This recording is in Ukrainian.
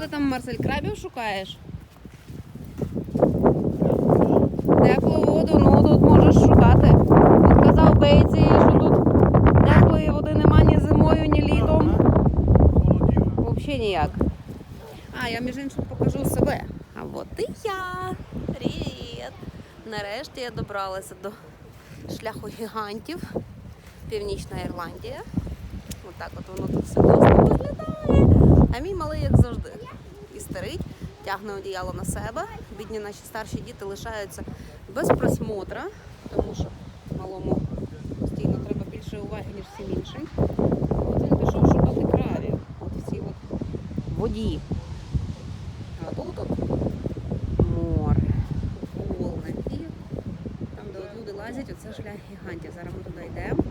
там, Марсель, крабів шукаєш? Теплу воду, ну тут можеш шукати. От казав Бейці, що тут теплої води нема ні зимою, ні літом. Взагалі ніяк. А, я між іншим покажу себе. А от і я. Привіт! Нарешті я добралася до шляху гігантів. Північна Ірландія. Отак от воно тут все класно виглядає. А мій малий, як завжди, істерить, тягне одіяло на себе. Бідні наші старші діти лишаються без просмотра, тому що малому постійно треба більше уваги, ніж всім іншим. От він пішов шукати крабів. От в цій от воді. А тут от море, волни. І там, де от люди лазять, оце шлях гігантів. Зараз ми туди йдемо,